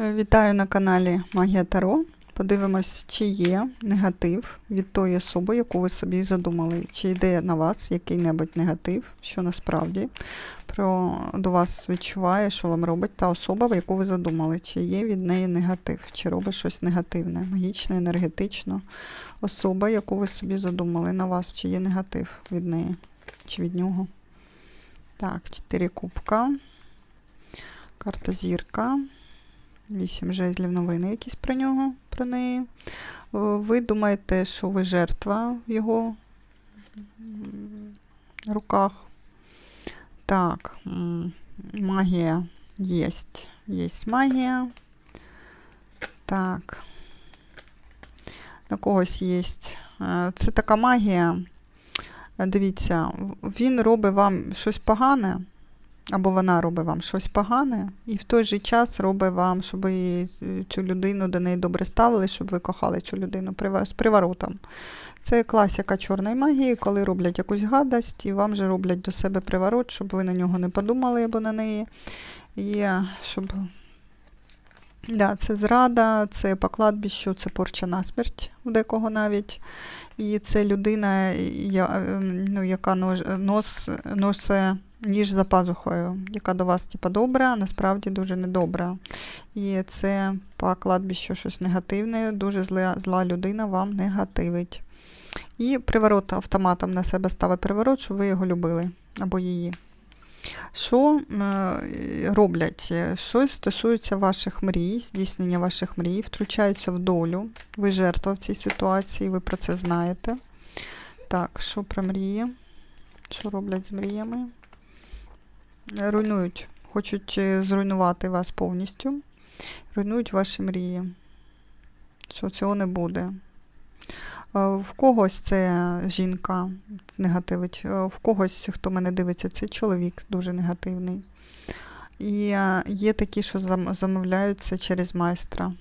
Е, Вітаю на каналі Магія Таро. Подивимось, чи є негатив від тої особи, яку ви собі задумали. Чи йде на вас який-небудь негатив, що насправді про, до вас відчуває, що вам робить та особа, яку ви задумали. Чи є від неї негатив, чи робить щось негативне, магічне, енергетично. Особа, яку ви собі задумали на вас, чи є негатив від неї, чи від нього. Так, 4 кубка. Карта зірка. Вісім жезлів новини якісь про нього, про неї. Ви думаєте, що ви жертва в його руках. Так, магія єсть. Єсть магія. Так. На когось є. Це така магія. Е, Дивіться, він робить вам щось погане, або вона робить вам щось погане, і в той же час робить вам, щоб е, цю людину до неї добре ставили, щоб ви кохали цю людину з приворотом. Це класика чорної магії, коли роблять якусь гадость, і вам же роблять до себе приворот, щоб ви на нього не подумали або на неї. І е, щоб. Да, це зрада, це по кладбищу, це порча на смерть у декого навіть. І це людина, я, ем, ну, яка нос, нос, ніж за пазухою, яка до вас типа добра, а насправді дуже недобра. І це по кладбищу щось негативне, дуже зла, зла людина вам негативить. І приворот автоматом на себе ставить приворот, щоб ви його любили або її. Що е, роблять? Е, Щось стосується ваших мрій, здійснення ваших мрій, втручаються в долю. Ви жертва в цій ситуації, ви про це знаєте. Так, що про мрії? Що роблять з мріями? Руйнують, хочуть е, зруйнувати вас повністю. Руйнують ваші мрії. Що цього не буде. Е, В когось це жінка негативить, е, в когось, хто мене дивиться, це чоловік дуже негативний. І е, є такі, що зам- замовляють це через майстра.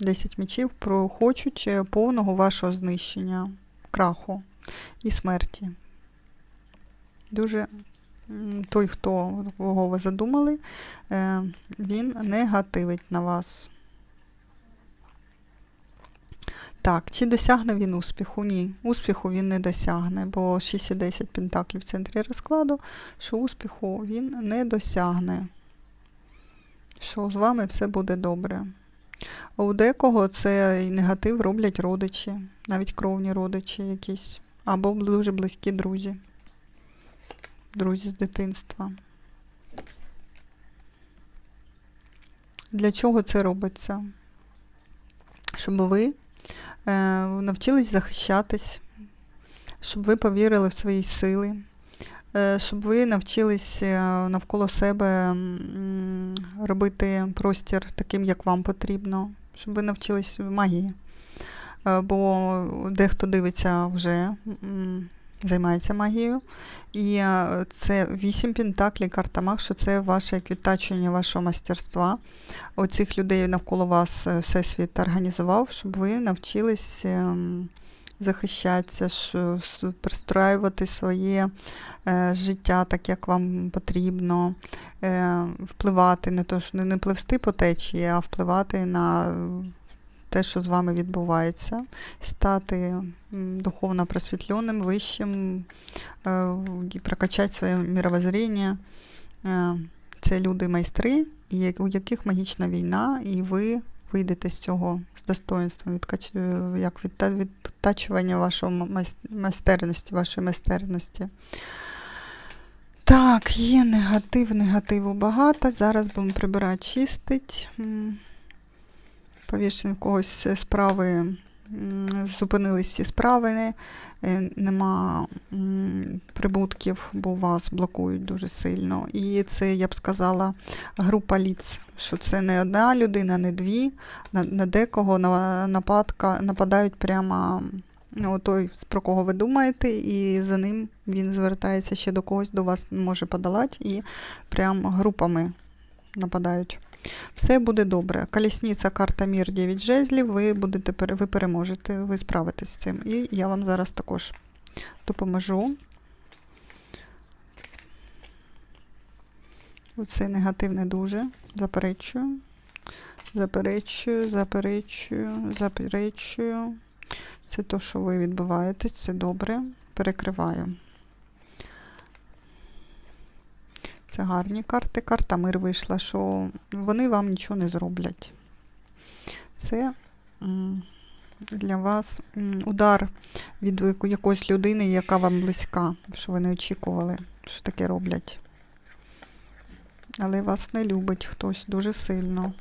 10 мічів хочуть повного вашого знищення, краху і смерті. Дуже той, хто кого ви задумали, він негативить на вас. Так, чи досягне він успіху? Ні, успіху він не досягне, бо 6 і 10 пентаклів в центрі розкладу, що успіху він не досягне. Що з вами все буде добре. У декого цей негатив роблять родичі, навіть кровні родичі якісь, або дуже близькі друзі. Друзі з дитинства. Для чого це робиться? Щоб ви навчились захищатись, щоб ви повірили в свої сили, е, щоб ви навчились е, навколо себе робити простір таким, як вам потрібно, щоб ви навчились магії. Е, Бо дехто дивиться вже, займається магією. І е, це вісім пентаклів, карта Маг, що це ваше як відтачування вашого мастерства. Оцих людей навколо вас е, Всесвіт організував, щоб ви навчились ем, захищатися, пристроювати своє е, життя так, як вам потрібно, впливати, не то, не пливсти по течії, а впливати на те, що з вами відбувається, стати духовно просвітленим, вищим, е, прокачати своє мировоззріння. Е, Це люди-майстри, у яких магічна війна, і ви вийдете з цього з достоинством, е, як відтачування майс- майстерності, вашої майстерності. Так, є негатив, негативу багато. Зараз будемо прибирати, чистить. Повішені в когось справи, зупинились всі справи, е, нема прибутків, бо вас блокують дуже сильно. І це, я б сказала, група ліц, що це не одна людина, не дві. На, на декого на, нападка, нападають прямо ну, той, про кого ви думаєте, і за ним він звертається ще до когось, до вас може подолати, і прям групами нападають. Все буде добре. Колісниця, карта Мір, 9 жезлів, ви будете ви переможете, ви справитесь з цим. І я вам зараз також допоможу. Оце негативне дуже. Заперечую. Заперечую, заперечую, заперечую. Це то, що ви відбуваєтесь, це добре. Перекриваю. Це гарні карти. Карта мир вийшла, що вони вам нічого не зроблять. Це для вас удар від якоїсь людини, яка вам близька, що ви не очікували, що таке роблять. Але вас не любить хтось дуже сильно.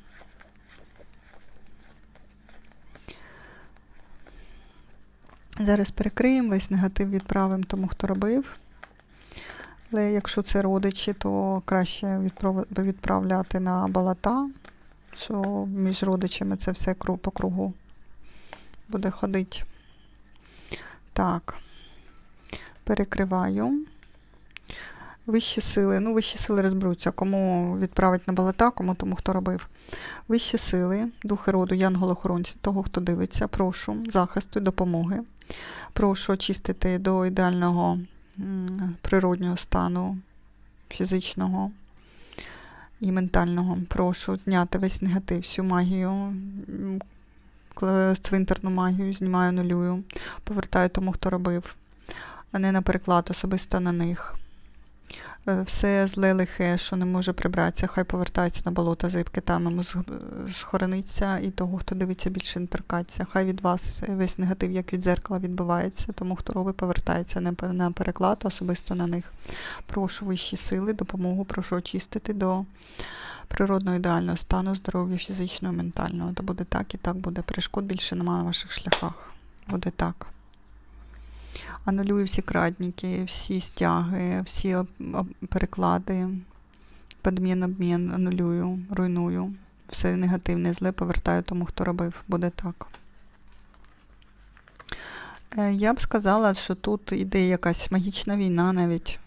Зараз перекриємо, весь негатив відправимо тому, хто робив. Але якщо це родичі, то краще відправляти на балата, що між родичами це все по кругу буде ходити. Так, перекриваю. Вищі сили. Ну, вищі сили розберуться, кому відправить на балата, кому тому, хто робив. Вищі сили, духи роду, янголи-охоронці, того, хто дивиться, прошу захисту і допомоги. Прошу очистити до ідеального природнього стану фізичного і ментального. Прошу зняти весь негатив, всю магію, цвинтарну магію, знімаю нулюю, повертаю тому, хто робив, а не на переклад особисто на них. Е, Все зле лихе, що не може прибратися, хай повертається на болото там йому схорониться, і того, хто дивиться, більше не торкаться. Хай від вас весь негатив, як від дзеркала, відбувається, тому хто робить, повертається не на переклад, особисто на них. Прошу вищі сили, допомогу, прошу очистити до природного ідеального стану здоров'я фізичного ментального. То буде так і так буде. Перешкод більше немає на ваших шляхах. Буде так. Анулюю всі крадники, всі стяги, всі переклади, подмін, обмін, анулюю, руйную. Все негативне, зле повертаю тому, хто робив. Буде так. Е, Я б сказала, що тут іде якась магічна війна навіть.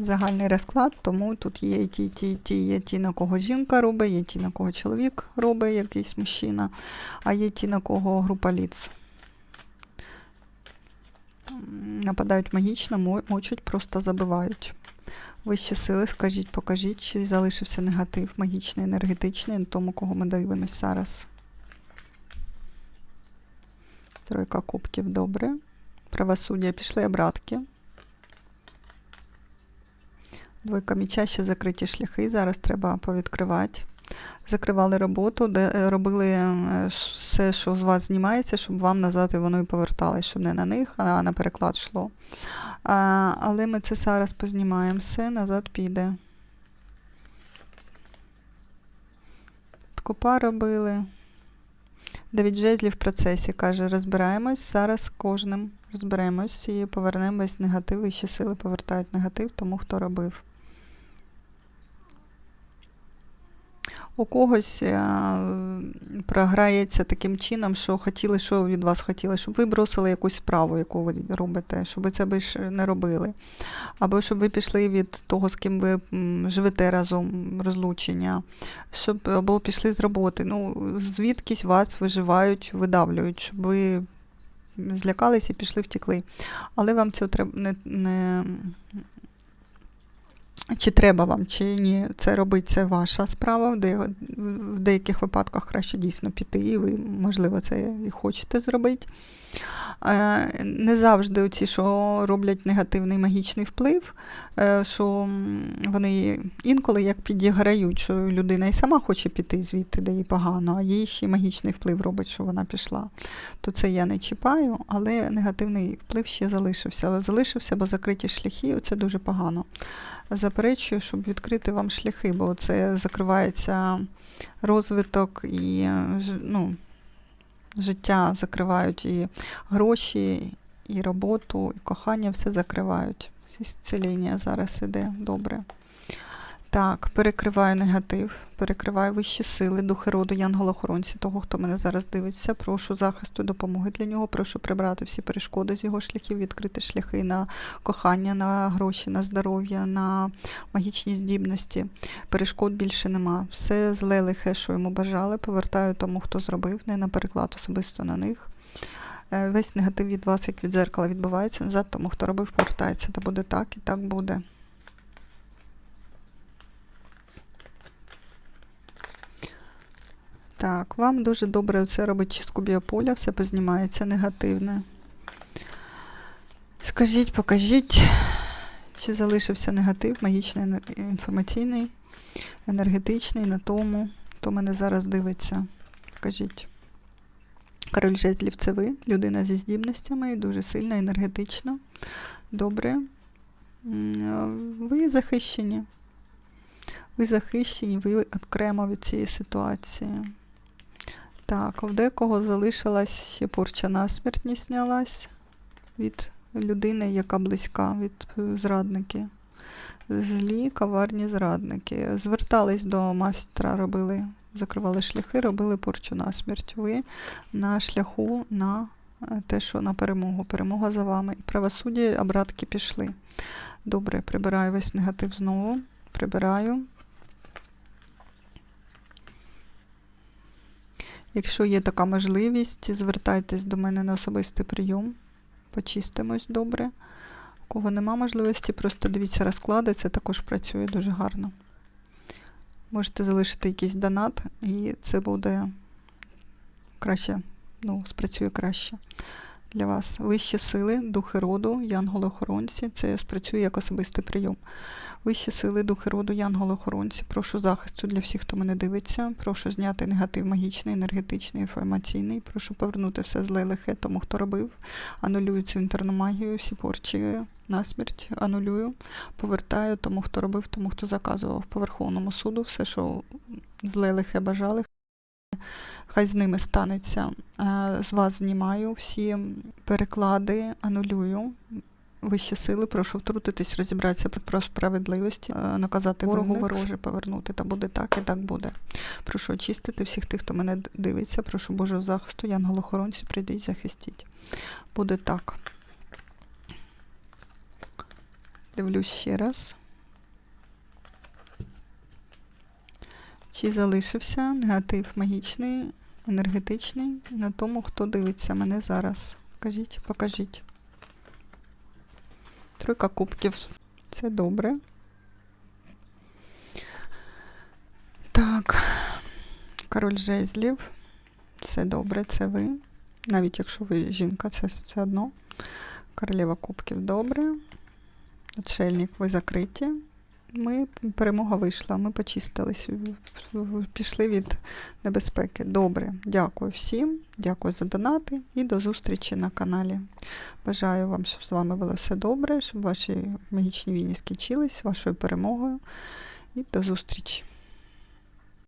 Загальний розклад, тому тут є і ті, ті, і ті, є ті, на кого жінка робить, є ті, на кого чоловік робить, якийсь мужчина, а є ті, на кого група ліц. Нападають магічно, мо- мочуть, просто забивають. Вищі сили, скажіть, покажіть, чи залишився негатив магічний, енергетичний на тому, кого ми дивимося зараз. Тройка кубків, добре. Правосуддя пішли обратки. Двойка міча ще закриті шляхи. Зараз треба повідкривати. Закривали роботу, де е, робили е, все, що з вас знімається, щоб вам назад і воно і поверталось, щоб не на них, а на переклад йшло. А, але ми це зараз познімаємо все, назад піде. Копа робили. Давід Жезлі в процесі каже, розбираємось зараз з кожним. Розберемось і повернемо весь негатив, і ще сили повертають негатив тому, хто робив. У когось е, програється таким чином, що хотіли, що від вас хотіли, щоб ви бросили якусь справу, яку ви робите, щоб ви це більше не робили. Або щоб ви пішли від того, з ким ви живете разом, розлучення, щоб або пішли з роботи. Ну, звідкись вас виживають, видавлюють, щоб ви злякались і пішли, втекли. Але вам це треба не, не чи треба вам, чи ні, це робить, це ваша справа. В де- в деяких випадках краще дійсно піти, і ви, можливо, це і хочете зробити. Е, Не завжди оці, що роблять негативний магічний вплив, е, що вони інколи як підіграють, що людина і сама хоче піти звідти, де їй погано, а їй ще й магічний вплив робить, що вона пішла. То це я не чіпаю, але негативний вплив ще залишився. Залишився, бо закриті шляхи, це дуже погано заперечую, щоб відкрити вам шляхи, бо це закривається розвиток і ну, життя закривають і гроші, і роботу, і кохання все закривають. Зціління зараз іде добре. Так, перекриваю негатив, перекриваю вищі сили, духи роду, янголохоронці, того, хто мене зараз дивиться. Прошу захисту, допомоги для нього. Прошу прибрати всі перешкоди з його шляхів, відкрити шляхи на кохання, на гроші, на здоров'я, на магічні здібності. Перешкод більше нема. Все зле лихе, що йому бажали, повертаю тому, хто зробив, не на переклад особисто на них. Е, Весь негатив від вас, як від дзеркала, відбувається назад, тому хто робив, повертається. Та буде так і так буде. Так, вам дуже добре це робить чистку біополя, все познімається негативне. Скажіть, покажіть, чи залишився негатив, магічний, інформаційний, енергетичний на тому, хто мене зараз дивиться. Покажіть. Король жезлів це ви, людина зі здібностями, дуже сильна, енергетична. Добре. Ви захищені. Ви захищені, ви окремо від цієї ситуації. Так, в декого залишилась ще порча насмерть не знялась від людини, яка близька від е, зрадники. Злі, коварні зрадники. Звертались до майстра, робили, закривали шляхи, робили порчу насмерть. Ви на шляху на е, те, що на перемогу. Перемога за вами. І правосуддя, обратки пішли. Добре, прибираю весь негатив знову. Прибираю. Якщо є така можливість, звертайтесь до мене на особистий прийом. Почистимось добре. У кого нема можливості, просто дивіться розклади, це також працює дуже гарно. Можете залишити якийсь донат, і це буде краще, ну, спрацює краще для вас. Вищі сили, духи роду, янголи-охоронці, це спрацює як особистий прийом. Вищі сили, духи роду, янголи-охоронці. Прошу захисту для всіх, хто мене дивиться. Прошу зняти негатив магічний, енергетичний, інформаційний. Прошу повернути все зле лихе тому, хто робив. Анулюю цю інтерну магію, всі порчі насмерть. Анулюю. Повертаю тому, хто робив, тому, хто заказував по Верховному суду. Все, що зле лихе бажали. Хай з ними станеться. Е, З вас знімаю всі переклади, анулюю. Вищі сили, прошу втрутитись, розібратися про справедливість, е, наказати ворогу вороже повернути. Та буде так і так буде. Прошу очистити всіх тих, хто мене дивиться. Прошу Божого захисту, янголохоронці, прийдіть, захистіть. Буде так. Дивлюсь ще раз. Чи залишився негатив магічний, енергетичний на тому, хто дивиться мене зараз? Кажіть, покажіть. Тройка кубків. Це добре. Так. Король жезлів. Це добре, це ви. Навіть якщо ви жінка, це все одно. Королева кубків добре. Отшельник, ви закриті. Ми перемога вийшла, ми почистились, пішли від небезпеки. Добре, дякую всім, дякую за донати і до зустрічі на каналі. Бажаю вам, щоб з вами було все добре, щоб ваші магічні війни скінчились, вашою перемогою. І до зустрічі!